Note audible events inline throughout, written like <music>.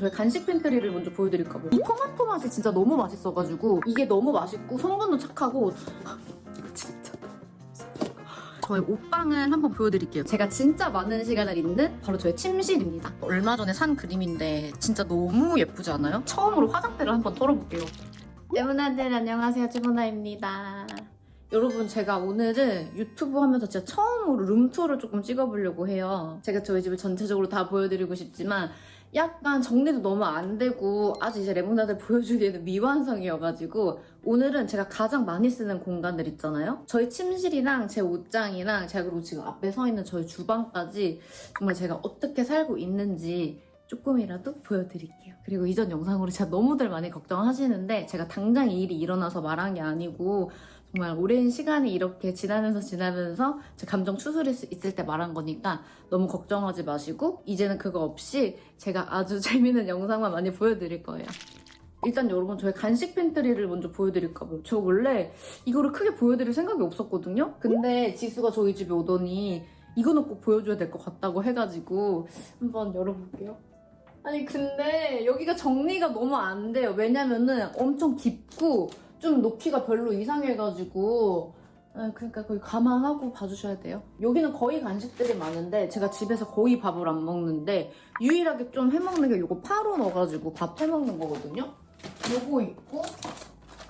저희 간식 팬트리를 먼저 보여드릴까 봐요. 이 토마토 맛이 진짜 너무 맛있어가지고 이게 너무 맛있고 성분도 착하고 이거 진짜 저의 옷방을 한번 보여드릴게요. 제가 진짜 많은 시간을 있는 바로 저의 침실입니다. 얼마 전에 산 그림인데 진짜 너무 예쁘지 않아요? 처음으로 화장대를 한번 털어볼게요. 여러분들 안녕하세요. 쭈보나입니다. 여러분 제가 오늘은 유튜브 하면서 진짜 처음으로 룸투어를 조금 찍어보려고 해요. 제가 저희 집을 전체적으로 다 보여드리고 싶지만 약간 정리도 너무 안 되고 아직 이제 레몬나들 보여주기에는 미완성이어가지고 오늘은 제가 가장 많이 쓰는 공간들 있잖아요. 저희 침실이랑 제 옷장이랑 제가 그리고 지금 앞에 서 있는 저희 주방까지 정말 제가 어떻게 살고 있는지 조금이라도 보여드릴게요. 그리고 이전 영상으로 제가 너무들 많이 걱정하시는데 제가 당장 이 일이 일어나서 말한 게 아니고 정말 오랜 시간이 이렇게 지나면서 지나면서 제 감정 추스릴 수 있을 때 말한 거니까 너무 걱정하지 마시고 이제는 그거 없이 제가 아주 <laughs> 재밌는 영상만 많이 보여드릴 거예요. 일단 여러분 저희 간식 팬트리를 먼저 보여드릴까 봐요. 저 원래 이거를 크게 보여드릴 생각이 없었거든요. 근데 지수가 저희 집에 오더니 이거는 꼭 보여줘야 될 것 같다고 해가지고 한번 열어볼게요. 아니 근데 여기가 정리가 너무 안 돼요. 왜냐면은 엄청 깊고 좀 놓기가 별로 이상해가지고 아, 그러니까 거의 감안하고 봐주셔야 돼요. 여기는 거의 간식들이 많은데 제가 집에서 거의 밥을 안 먹는데 유일하게 좀 해먹는 게 요거 파로 넣어가지고 밥 해먹는 거거든요. 요거 있고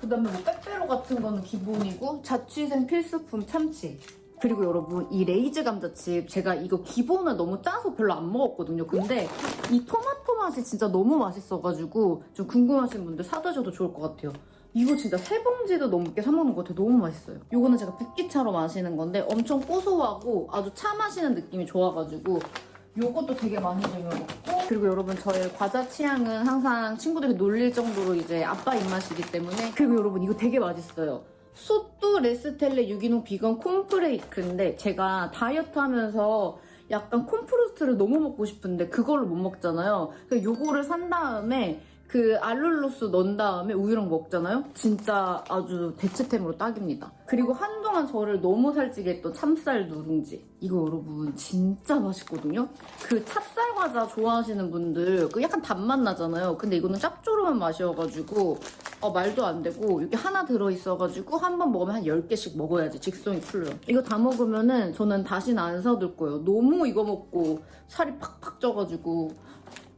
그다음에 뭐 빼빼로 같은 거는 기본이고 자취생 필수품 참치. 그리고 여러분 이 레이즈 감자칩 제가 이거 기본을 너무 짜서 별로 안 먹었거든요. 근데 이 토마토 맛이 진짜 너무 맛있어가지고 좀 궁금하신 분들 사드셔도 좋을 것 같아요. 이거 진짜 세 봉지도 넘게 사 먹는 것 같아요. 너무 맛있어요. 이거는 제가 붓기차로 마시는 건데 엄청 고소하고 아주 차 마시는 느낌이 좋아가지고 요것도 되게 많이 챙겨먹고 그리고 여러분 저의 과자 취향은 항상 친구들이 놀릴 정도로 이제 아빠 입맛이기 때문에 그리고 여러분 이거 되게 맛있어요. 소뚜 레스텔레 유기농 비건 콘프레이크인데 제가 다이어트 하면서 약간 콘프루스트를 너무 먹고 싶은데 그걸로 못 먹잖아요. 그래서 요거를 산 다음에 그 알룰로스 넣은 다음에 우유랑 먹잖아요? 진짜 아주 대체템으로 딱입니다. 그리고 한동안 저를 너무 살찌게 했던 참쌀 누룽지. 이거 여러분 진짜 맛있거든요? 그 찹쌀 과자 좋아하시는 분들 그 약간 단맛 나잖아요. 근데 이거는 짭조름한 맛이어가지고 어, 말도 안 되고 이게 하나 들어있어가지고 한 번 먹으면 한 10개씩 먹어야지 직성이 풀려요. 이거 다 먹으면은 저는 다시는 안 사둘 거예요. 너무 이거 먹고 살이 팍팍 쪄가지고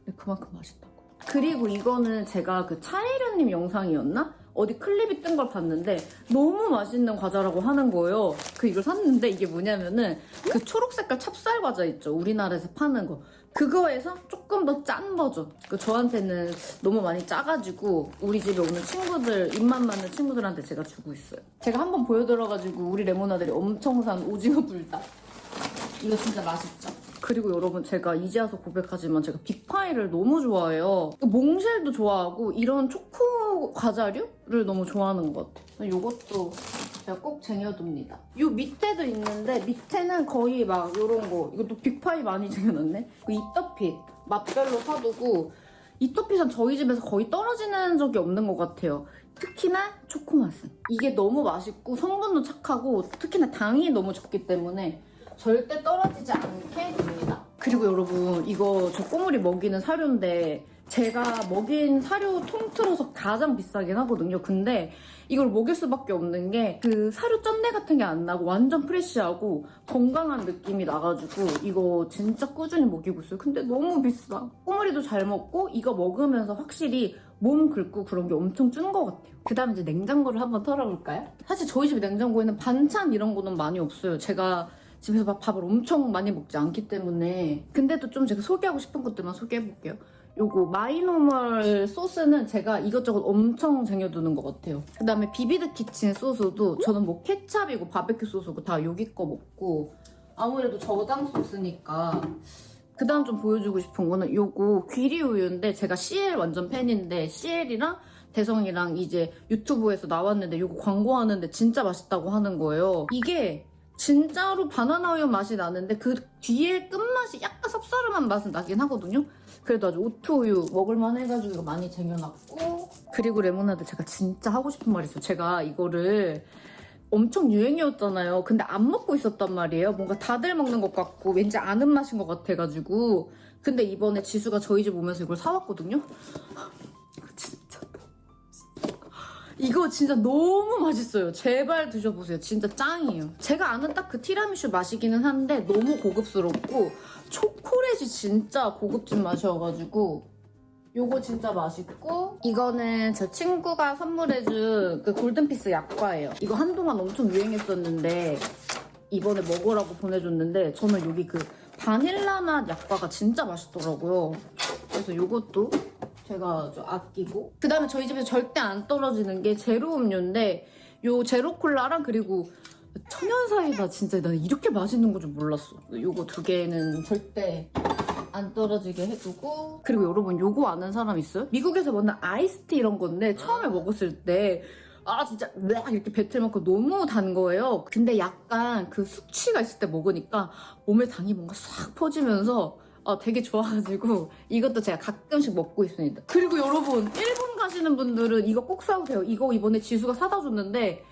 근데 그만큼 맛있다고. 그리고 이거는 제가 그 차이련님 영상이었나? 어디 클립이 뜬 걸 봤는데 너무 맛있는 과자라고 하는 거예요. 그 이걸 샀는데 이게 뭐냐면은 그 초록 색깔 찹쌀 과자 있죠. 우리나라에서 파는 거. 그거에서 조금 더 짠 버전. 그 저한테는 너무 많이 짜가지고 우리 집에 오는 친구들 입맛 맞는 친구들한테 제가 주고 있어요. 제가 한번 보여드려가지고 우리 레모나들이 엄청 산 오징어 불닭. 이거 진짜 맛있죠? 그리고 여러분 제가 이제 와서 고백하지만 제가 빅파이를 너무 좋아해요. 몽쉘도 좋아하고 이런 초코 과자류를 너무 좋아하는 것 같아요. 이것도 제가 꼭 쟁여둡니다. 요 밑에도 있는데 밑에는 거의 막 이런 거 이것도 빅파이 많이 <laughs> 쟁여놨네. 그 이터핏 맛별로 사두고 이터핏은 저희 집에서 거의 떨어지는 적이 없는 것 같아요. 특히나 초코 맛은 이게 너무 맛있고 성분도 착하고 특히나 당이 너무 적기 때문에 절대 떨어지지 않게 됩니다. 그리고 여러분 이거 저 꼬물이 먹이는 사료인데 제가 먹인 사료 통틀어서 가장 비싸긴 하거든요. 근데 이걸 먹일 수밖에 없는 게 그 사료 쩐내 같은 게 안 나고 완전 프레쉬하고 건강한 느낌이 나가지고 이거 진짜 꾸준히 먹이고 있어요. 근데 너무 비싸. 꼬물이도 잘 먹고 이거 먹으면서 확실히 몸 긁고 그런 게 엄청 준 것 같아요. 그 다음에 이제 냉장고를 한번 털어볼까요? 사실 저희 집 냉장고에는 반찬 이런 거는 많이 없어요. 제가 집에서 막 밥을 엄청 많이 먹지 않기 때문에. 근데도 좀 제가 소개하고 싶은 것들만 소개해볼게요. 요거 마이노멀 소스는 제가 이것저것 엄청 쟁여두는 것 같아요. 그 다음에 비비드 키친 소스도 저는 뭐 케찹이고 바베큐 소스고 다 여기 거 먹고 아무래도 저장 소스니까. 그 다음 좀 보여주고 싶은 거는 요거 귀리 우유인데 제가 CL 완전 팬인데 CL이랑 대성이랑 이제 유튜브에서 나왔는데 요거 광고하는데 진짜 맛있다고 하는 거예요. 이게 진짜로 바나나 우유 맛이 나는데 그 뒤에 끝맛이 약간 쌉싸름한 맛은 나긴 하거든요. 그래도 아주 오트 우유 먹을만 해가지고 많이 쟁여놨고 그리고 레모나드 제가 진짜 하고 싶은 말이 있어요. 제가 이거를 엄청 유행이었잖아요. 근데 안 먹고 있었단 말이에요. 뭔가 다들 먹는 것 같고 왠지 아는 맛인 것 같아가지고 근데 이번에 지수가 저희 집 오면서 이걸 사왔거든요. 이거 진짜 너무 맛있어요. 제발 드셔보세요. 진짜 짱이에요. 제가 아는 딱 그 티라미슈 맛이기는 한데 너무 고급스럽고 초콜릿이 진짜 고급진 맛이어가지고 요거 진짜 맛있고 이거는 저 친구가 선물해준 그 골든피스 약과예요. 이거 한동안 엄청 유행했었는데 이번에 먹으라고 보내줬는데 저는 여기 그 바닐라 맛 약과가 진짜 맛있더라고요. 그래서 요것도 제가 좀 아끼고 그 다음에 저희 집에서 절대 안 떨어지는 게 제로 음료인데 요 제로 콜라랑 그리고 천연 사이다 진짜 나 이렇게 맛있는 거 좀 몰랐어. 요거 두 개는 절대 안 떨어지게 해두고 그리고 여러분 요거 아는 사람 있어요? 미국에서 먹는 아이스티 이런 건데 처음에 먹었을 때 아 진짜 막 이렇게 뱉을 만큼 너무 단 거예요. 근데 약간 그 숙취가 있을 때 먹으니까 몸에 당이 뭔가 싹 퍼지면서 아, 되게 좋아가지고 <laughs> 이것도 제가 가끔씩 먹고 있습니다. 그리고 여러분 일본 가시는 분들은 이거 꼭 사오세요. 이거 이번에 지수가 사다 줬는데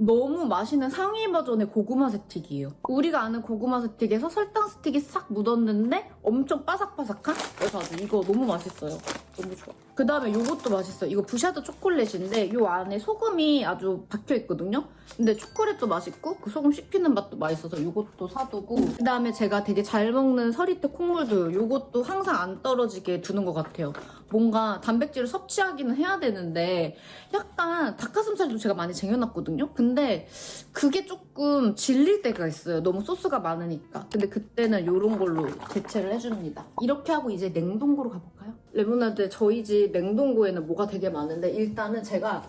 너무 맛있는 상위 버전의 고구마 스틱이에요. 우리가 아는 고구마 스틱에서 설탕 스틱이 싹 묻었는데 엄청 바삭바삭한? 그래서 아주 이거 너무 맛있어요. 너무 좋아. 그 다음에 이것도 맛있어요. 이거 부샤드 초콜릿인데 이 안에 소금이 아주 박혀 있거든요. 근데 초콜릿도 맛있고 그 소금 씹히는 맛도 맛있어서 이것도 사두고 그 다음에 제가 되게 잘 먹는 서리태 콩물도 이것도 항상 안 떨어지게 두는 것 같아요. 뭔가 단백질을 섭취하기는 해야 되는데 약간 닭가슴살도 제가 많이 쟁여놨거든요. 근데 그게 조금 질릴 때가 있어요. 너무 소스가 많으니까. 근데 그때는 이런 걸로 대체를 해줍니다. 이렇게 하고 이제 냉동고로 가볼까요? 레모나드 저희 집 냉동고에는 뭐가 되게 많은데 일단은 제가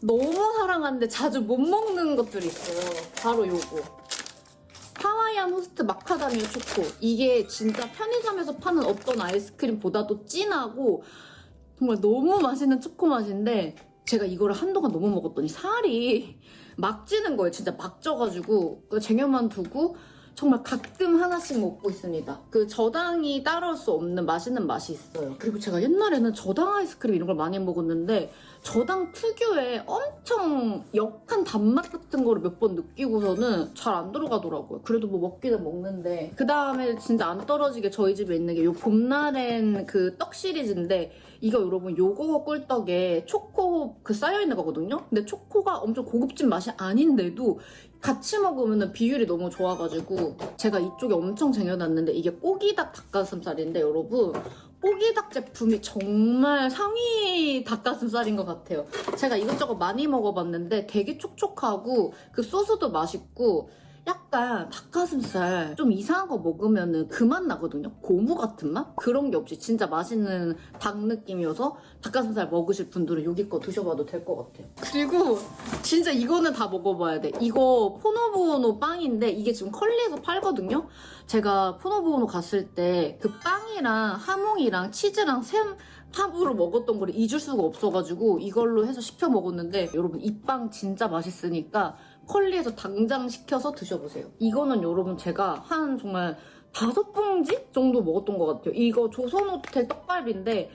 너무 사랑하는데 자주 못 먹는 것들이 있어요. 바로 요거. 하와이안 호스트 마카다미아 초코. 이게 진짜 편의점에서 파는 어떤 아이스크림보다도 진하고 정말 너무 맛있는 초코 맛인데 제가 이거를 한동안 너무 먹었더니 살이 <laughs> 막 찌는 거예요. 진짜 막 쪄가지고 그 쟁여만 두고 정말 가끔 하나씩 먹고 있습니다. 그 저당이 따라올 수 없는 맛있는 맛이 있어요. 그리고 제가 옛날에는 저당 아이스크림 이런 걸 많이 먹었는데 저당 특유의 엄청 역한 단맛 같은 거를 몇 번 느끼고서는 잘 안 들어가더라고요. 그래도 뭐 먹기는 먹는데 그 다음에 진짜 안 떨어지게 저희 집에 있는 게 요 봄날엔 그 떡 시리즈인데 이거 여러분 요거 꿀떡에 초코 그 쌓여있는 거거든요? 근데 초코가 엄청 고급진 맛이 아닌데도 같이 먹으면 비율이 너무 좋아가지고 제가 이쪽에 엄청 쟁여놨는데 이게 꼬기닭 닭가슴살인데 여러분 꼬기닭 제품이 정말 상위 닭가슴살인 것 같아요. 제가 이것저것 많이 먹어봤는데 되게 촉촉하고 그 소스도 맛있고 약간 닭가슴살 좀 이상한 거 먹으면은 그 맛 나거든요. 고무 같은 맛? 그런 게 없이 진짜 맛있는 닭 느낌이어서 닭가슴살 먹으실 분들은 여기 거 드셔봐도 될 것 같아요. 그리고 진짜 이거는 다 먹어봐야 돼. 이거 포노보노 빵인데 이게 지금 컬리에서 팔거든요. 제가 포노보노 갔을 때 그 빵이랑 하몽이랑 치즈랑 샘 합으로 먹었던 걸 잊을 수가 없어가지고 이걸로 해서 시켜 먹었는데 여러분 이 빵 진짜 맛있으니까 컬리에서 당장 시켜서 드셔보세요. 이거는 여러분 제가 한 정말 다섯 봉지 정도 먹었던 것 같아요. 이거 조선호텔 떡갈비인데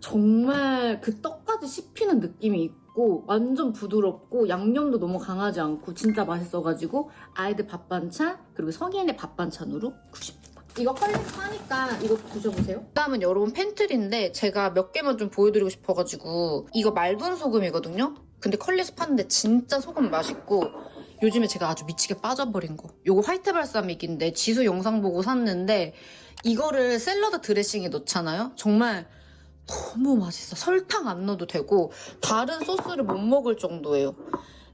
정말 그 떡까지 씹히는 느낌이 있고 완전 부드럽고 양념도 너무 강하지 않고 진짜 맛있어가지고 아이들 밥 반찬 그리고 성인의 밥 반찬으로 굿입니다. 이거 컬리에서 파니까 이거 드셔보세요. 다음은 여러분 팬트리인데 제가 몇 개만 좀 보여드리고 싶어가지고 이거 말돈 소금이거든요. 근데 컬리에서 파는데 진짜 소금 맛있고 요즘에 제가 아주 미치게 빠져버린 거. 요거 화이트 발사믹인데 지수 영상 보고 샀는데 이거를 샐러드 드레싱에 넣잖아요. 정말 너무 맛있어. 설탕 안 넣어도 되고 다른 소스를 못 먹을 정도예요.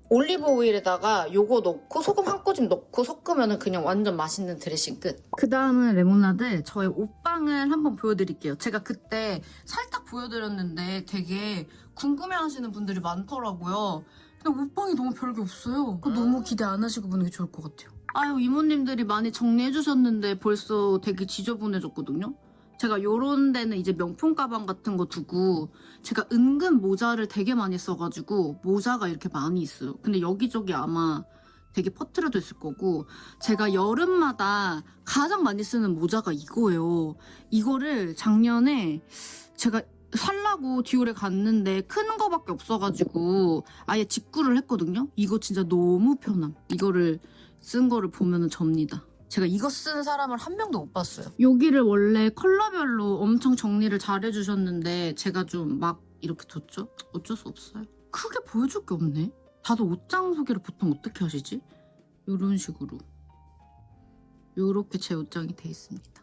올리브 오일에다가 요거 넣고 소금 한 꼬집 넣고 섞으면 그냥 완전 맛있는 드레싱 끝. 그 다음은 레모나드 저의 옷방을 한번 보여드릴게요. 제가 그때 살짝 보여드렸는데 되게 궁금해하시는 분들이 많더라고요. 근데 옷방이 너무 별게 없어요. 그거 너무 기대 안 하시고 보는 게 좋을 것 같아요. 아유 이모님들이 많이 정리해 주셨는데 벌써 되게 지저분해졌거든요. 제가 요런 데는 이제 명품 가방 같은 거 두고 제가 은근 모자를 되게 많이 써가지고 모자가 이렇게 많이 있어요. 근데 여기저기 아마 되게 퍼트려져 있을 거고 제가 여름마다 가장 많이 쓰는 모자가 이거예요. 이거를 작년에 제가 살라고 디올에 갔는데 큰 거밖에 없어가지고 아예 직구를 했거든요. 이거 진짜 너무 편함. 이거를 쓴 거를 보면은 접니다. 제가 이거 쓴 사람을 한 명도 못 봤어요. 여기를 원래 컬러별로 엄청 정리를 잘 해주셨는데 제가 좀 막 이렇게 뒀죠? 어쩔 수 없어요. 크게 보여줄 게 없네. 다들 옷장 소개를 보통 어떻게 하시지? 이런 식으로. 이렇게 제 옷장이 돼 있습니다.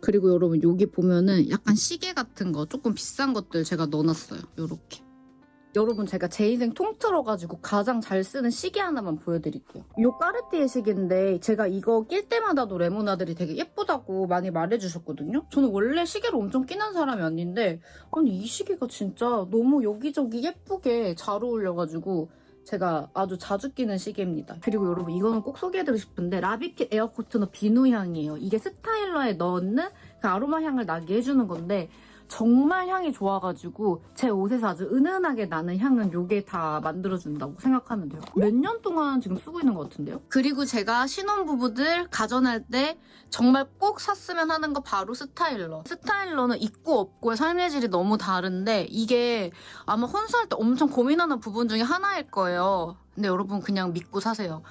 그리고 여러분 여기 보면은 약간 시계 같은 거 조금 비싼 것들 제가 넣어놨어요. 이렇게. 여러분 제가 제 인생 통틀어 가지고 가장 잘 쓰는 시계 하나만 보여드릴게요. 이 까르띠에 시계인데 제가 이거 낄 때마다도 레모나들이 되게 예쁘다고 많이 말해주셨거든요. 저는 원래 시계를 엄청 끼는 사람이 아닌데 아니 이 시계가 진짜 너무 여기저기 예쁘게 잘 어울려가지고 제가 아주 자주 끼는 시계입니다. 그리고 여러분 이거는 꼭 소개해드리고 싶은데 라비킷 에어코트너 비누 향이에요. 이게 스타일러에 넣는 그 아로마 향을 나게 해주는 건데 정말 향이 좋아가지고 제 옷에서 아주 은은하게 나는 향은 요게 다 만들어준다고 생각하면 돼요. 몇 년 동안 지금 쓰고 있는 것 같은데요? 그리고 제가 신혼부부들 가전할 때 정말 꼭 샀으면 하는 거 바로 스타일러. 스타일러는 있고 없고의 삶의 질이 너무 다른데 이게 아마 혼수할 때 엄청 고민하는 부분 중에 하나일 거예요. 근데 여러분 그냥 믿고 사세요.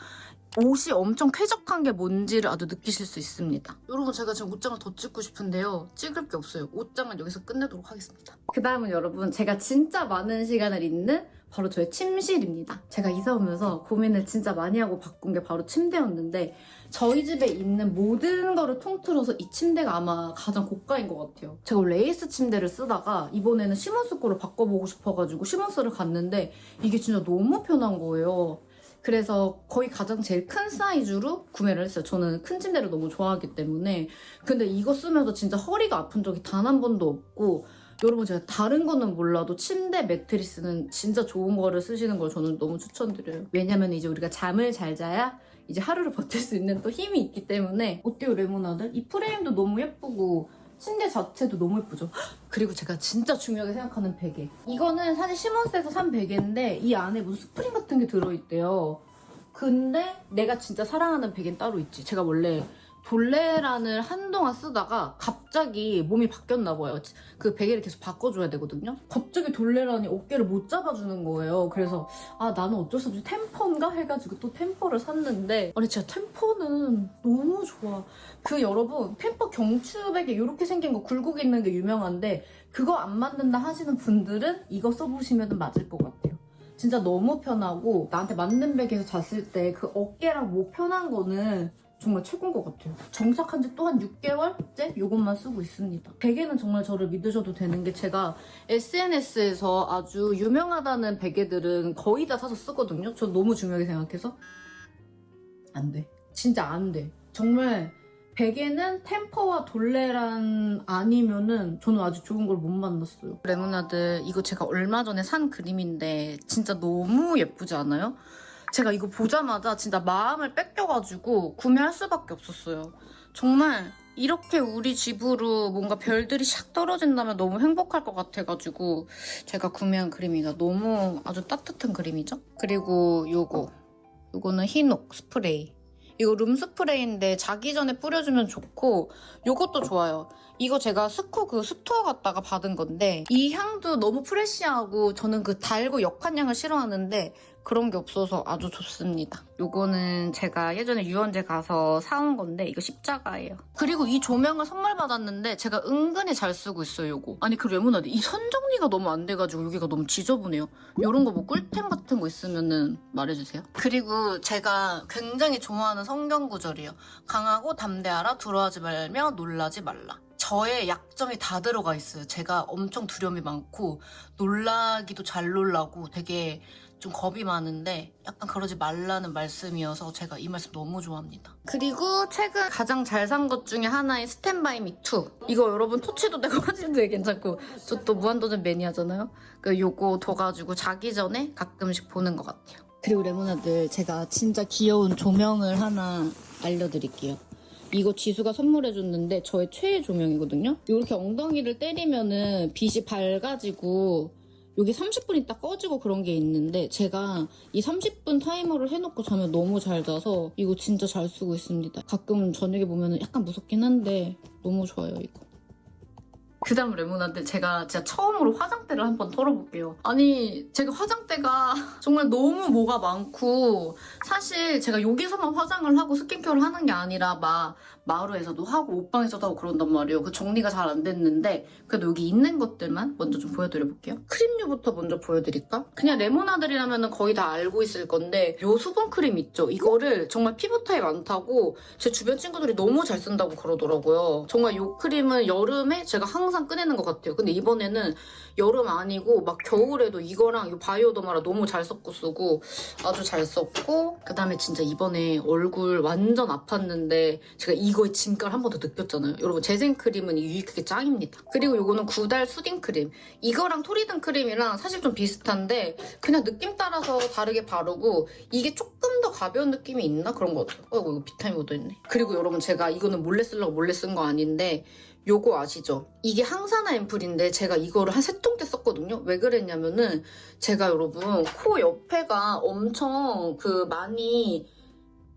옷이 엄청 쾌적한 게 뭔지를 아주 느끼실 수 있습니다. 여러분 제가 지금 옷장을 더 찍고 싶은데요. 찍을 게 없어요. 옷장은 여기서 끝내도록 하겠습니다. 그 다음은 여러분 제가 진짜 많은 시간을 있는 바로 저의 침실입니다. 제가 이사 오면서 고민을 진짜 많이 하고 바꾼 게 바로 침대였는데 저희 집에 있는 모든 거를 통틀어서 이 침대가 아마 가장 고가인 것 같아요. 제가 에이스 침대를 쓰다가 이번에는 시몬스 거를 바꿔보고 싶어가지고 시몬스를 갔는데 이게 진짜 너무 편한 거예요. 그래서 거의 가장 제일 큰 사이즈로 구매를 했어요. 저는 큰 침대를 너무 좋아하기 때문에. 근데 이거 쓰면서 진짜 허리가 아픈 적이 단 한 번도 없고 여러분 제가 다른 거는 몰라도 침대 매트리스는 진짜 좋은 거를 쓰시는 걸 저는 너무 추천드려요. 왜냐면 이제 우리가 잠을 잘 자야 이제 하루를 <laughs> 버틸 수 있는 또 힘이 있기 때문에 어때요 레모나들? 이 프레임도 너무 예쁘고 침대 자체도 너무 예쁘죠? 그리고 제가 진짜 중요하게 생각하는 베개. 이거는 사실 시몬스에서 산 베개인데 이 안에 무슨 스프링 같은 게 들어있대요. 근데 내가 진짜 사랑하는 베개는 따로 있지. 제가 원래 돌레란을 한동안 쓰다가 갑자기 몸이 바뀌었나 봐요. 그 베개를 계속 바꿔줘야 되거든요. 갑자기 돌레란이 어깨를 못 잡아주는 거예요. 그래서 아 나는 어쩔 수 없이 템퍼인가 해가지고 또 템퍼를 샀는데 아니 진짜 템퍼는 너무 좋아. 그 여러분 템퍼 경추 베개 이렇게 생긴 거 굴곡 있는 게 유명한데 그거 안 맞는다 하시는 분들은 이거 써보시면 맞을 것 같아요. 진짜 너무 편하고 나한테 맞는 베개에서 잤을 때 그 어깨랑 목 편한 거는 정말 최고인 것 같아요. 정착한 지 또 한 6개월째 이것만 쓰고 있습니다. 베개는 정말 저를 믿으셔도 되는 게 제가 SNS에서 아주 유명하다는 베개들은 거의 다 사서 쓰거든요. 저 너무 중요하게 생각해서 안 돼. 진짜 안 돼. 정말 베개는 템퍼와 돌레란 아니면은 저는 아주 좋은 걸 못 만났어요. 레모나드 이거 제가 얼마 전에 산 그림인데 진짜 너무 예쁘지 않아요? 제가 이거 보자마자 진짜 마음을 뺏겨가지고 구매할 수밖에 없었어요. 정말 이렇게 우리 집으로 뭔가 별들이 샥 떨어진다면 너무 행복할 것 같아가지고 제가 구매한 그림이다. 너무 아주 따뜻한 그림이죠? 그리고 요거. 요거는 흰옥 스프레이. 이거 룸 스프레이인데 자기 전에 뿌려주면 좋고 요것도 좋아요. 이거 제가 스코 그 스토어 갔다가 받은 건데 이 향도 너무 프레쉬하고 저는 그 달고 역한 향을 싫어하는데 그런 게 없어서 아주 좋습니다. 요거는 제가 예전에 유원재 가서 사온 건데 이거 십자가예요. 그리고 이 조명을 선물 받았는데 제가 은근히 잘 쓰고 있어요, 요거. 아니 그 레모나드 이 선 정리가 너무 안 돼가지고 여기가 너무 지저분해요. 요런 거 뭐 꿀템 같은 거 있으면은 말해주세요. 그리고 제가 굉장히 좋아하는 성경 구절이에요. 강하고 담대하라 두려워하지 말며 놀라지 말라. 저의 약점이 다 들어가 있어요. 제가 엄청 두려움이 많고 놀라기도 잘 놀라고 되게 좀 겁이 많은데 약간 그러지 말라는 말씀이어서 제가 이 말씀 너무 좋아합니다. 그리고 최근 가장 잘 산 것 중에 하나인 스탠바이 미2. 이거 여러분 토치도 되고 화질도 <laughs> 되게 괜찮고 저 또 무한도전 매니아잖아요. 그 요거 둬가지고 자기 전에 가끔씩 보는 것 같아요. 그리고 레모나들 제가 진짜 귀여운 조명을 하나 알려드릴게요. 이거 지수가 선물해줬는데 저의 최애 조명이거든요. 이렇게 엉덩이를 때리면은 빛이 밝아지고 여기 30분 있다 꺼지고 그런 게 있는데 제가 이 30분 타이머를 해놓고 자면 너무 잘 자서 이거 진짜 잘 쓰고 있습니다. 가끔 저녁에 보면 약간 무섭긴 한데 너무 좋아요 이거. 그 다음 레몬한테 제가 진짜 처음으로 화장대를 한번 털어볼게요. 아니, 제가 화장대가 <laughs> 정말 너무 뭐가 많고, 사실 제가 여기서만 화장을 하고 스킨케어를 하는 게 아니라 막 마루에서도 하고 옷방에서도 하고 그런단 말이에요. 그 정리가 잘 안 됐는데, 그래도 여기 있는 것들만 먼저 좀 보여드려볼게요. 크림류부터 먼저 보여드릴까? 그냥 레모나들이라면 거의 다 알고 있을 건데, 요 수분 크림 있죠? 이거를 정말 피부 타입 안 타고, 제 주변 친구들이 너무 잘 쓴다고 그러더라고요. 정말 이 크림은 여름에 제가 항상 꺼내는 것 같아요. 근데 이번에는 여름 아니고 막 겨울에도 이거랑 이 바이오더마라 너무 잘 섞고 쓰고 아주 잘 썼고 그 다음에 진짜 이번에 얼굴 완전 아팠는데 제가 이거의 진가를 한 번 더 느꼈잖아요. 여러분 재생크림은 이 유익하게 짱입니다. 그리고 이거는 구달 수딩 크림. 이거랑 토리든 크림이랑 사실 좀 비슷한데 그냥 느낌 따라서 다르게 바르고 이게 조금 더 가벼운 느낌이 있나 그런 것 같아요. 어 이거 비타민 묻어있네. 그리고 여러분 제가 이거는 몰래 쓰려고 몰래 쓴 거 아닌데 요거 아시죠? 이게 항산화 앰플인데 제가 이거를 한 세 통째 썼거든요. 왜 그랬냐면은 제가 여러분 코 옆에가 엄청 그 많이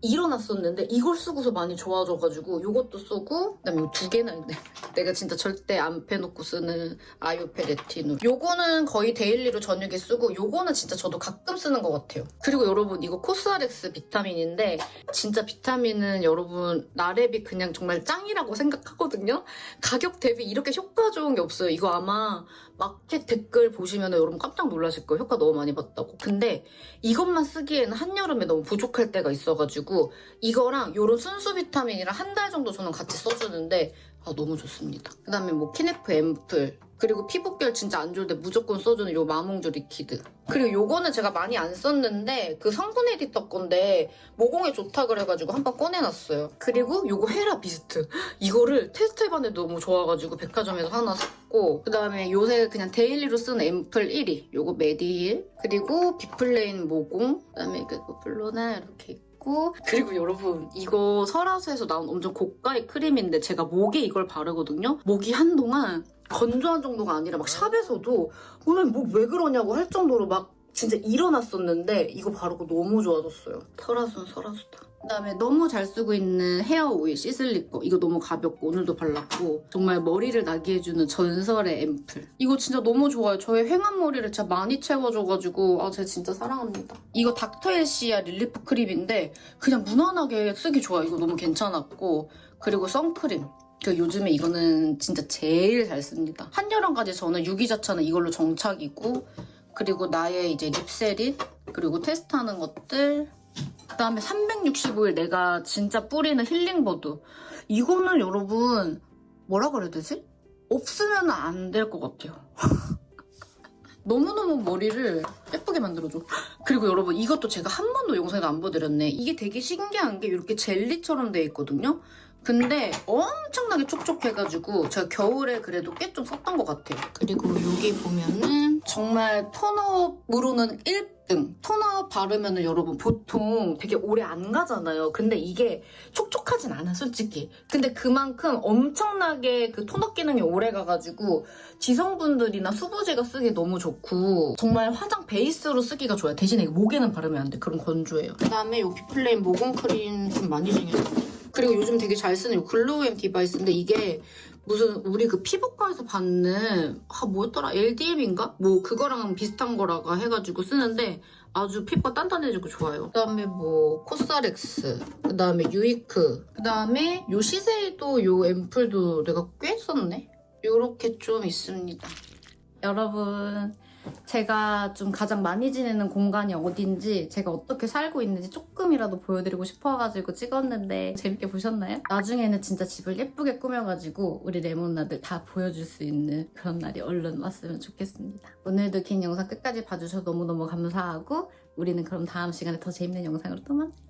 일어났었는데 이걸 쓰고서 많이 좋아져가지고 요것도 쓰고 그다음에 이거 두 개나 있네. <laughs> 내가 진짜 절대 안 빼놓고 쓰는 아이오페 레티놀. 요거는 거의 데일리로 저녁에 쓰고 요거는 진짜 저도 가끔 쓰는 것 같아요. 그리고 여러분 이거 코스알엑스 비타민인데 진짜 비타민은 여러분 나랩이 그냥 정말 짱이라고 생각하거든요. 가격 대비 이렇게 효과 좋은 게 없어요. 이거 아마 마켓 댓글 보시면 여러분 깜짝 놀라실 거예요. 효과 너무 많이 봤다고. 근데 이것만 쓰기에는 한여름에 너무 부족할 때가 있어가지고 이거랑 요런 순수 비타민이랑 한 달 정도 저는 같이 써주는데 아 너무 좋습니다. 그 다음에 뭐 키네프 앰플 그리고 피부결 진짜 안 좋을 때 무조건 써주는 요 마몽주 리퀴드. 그리고 요거는 제가 많이 안 썼는데 그 성분 에디터 건데 모공에 좋다 그래가지고 한번 꺼내놨어요. 그리고 요거 헤라 비스트. 이거를 테스트 해봤는데 너무 좋아가지고 백화점에서 하나 샀고 그 다음에 요새 그냥 데일리로 쓰는 앰플 1위. 요거 메디힐. 그리고 비플레인 모공. 그 다음에 이렇게 플로나 이렇게 그리고 여러분 이거 설화수에서 나온 엄청 고가의 크림인데 제가 목에 이걸 바르거든요. 목이 한동안 건조한 정도가 아니라 막 샵에서도 오늘 목왜 그러냐고 할 정도로 막 진짜 일어났었는데 이거 바르고 너무 좋아졌어요. 설화수는 설화수다. 그다음에 너무 잘 쓰고 있는 헤어 오일 시슬리 거 이거 너무 가볍고 오늘도 발랐고 정말 머리를 나게 해주는 전설의 앰플 이거 진짜 너무 좋아요. 저의 횡한 머리를 진짜 많이 채워줘가지고 아 제가 진짜 사랑합니다. 이거 닥터엘시아 릴리프 크림인데 그냥 무난하게 쓰기 좋아요. 이거 너무 괜찮았고 그리고 선크림 그 요즘에 이거는 진짜 제일 잘 씁니다. 한여름까지 저는 유기자차는 이걸로 정착이고 그리고 나의 이제 립세린 그리고 테스트하는 것들 그다음에 365일 내가 진짜 뿌리는 힐링버드 이거는 여러분 뭐라 그래야 되지? 없으면 안 될 것 같아요. <laughs> 너무너무 머리를 예쁘게 만들어줘. 그리고 여러분 이것도 제가 한 번도 영상에 안 보여드렸네. 이게 되게 신기한 게 이렇게 젤리처럼 돼 있거든요. 근데 엄청나게 촉촉해가지고 제가 겨울에 그래도 꽤 좀 썼던 것 같아요. 그리고 여기 보면은 정말 톤업으로는 1등. 톤업 바르면은 여러분 보통 되게 오래 안 가잖아요. 근데 이게 촉촉하진 않아 솔직히. 근데 그만큼 엄청나게 그 톤업 기능이 오래 가가지고 지성분들이나 수부지가 쓰기 너무 좋고 정말 화장 베이스로 쓰기가 좋아요. 대신에 목에는 바르면 안 돼. 그럼 건조해요. 그 다음에 이 비플레인 모공 크림 좀 많이 생겼어요. 그리고 요즘 되게 잘 쓰는 이 글로우엠 디바이스인데 이게 무슨 우리 그 피부과에서 받는 아 뭐였더라 LDM인가? 뭐 그거랑 비슷한 거라고 해가지고 쓰는데 아주 피부가 단단해지고 좋아요. 그다음에 뭐 코스알엑스, 그다음에 유이크, 그다음에 요 시세이도 요 앰플도 내가 꽤 썼네. 요렇게 좀 있습니다. 여러분 제가 좀 가장 많이 지내는 공간이 어딘지 제가 어떻게 살고 있는지 조금이라도 보여드리고 싶어가지고 찍었는데 재밌게 보셨나요? 나중에는 진짜 집을 예쁘게 꾸며가지고 우리 레몬나들 다 보여줄 수 있는 그런 날이 얼른 왔으면 좋겠습니다. 오늘도 긴 영상 끝까지 봐주셔서 너무너무 감사하고 우리는 그럼 다음 시간에 더 재밌는 영상으로 또 만나요.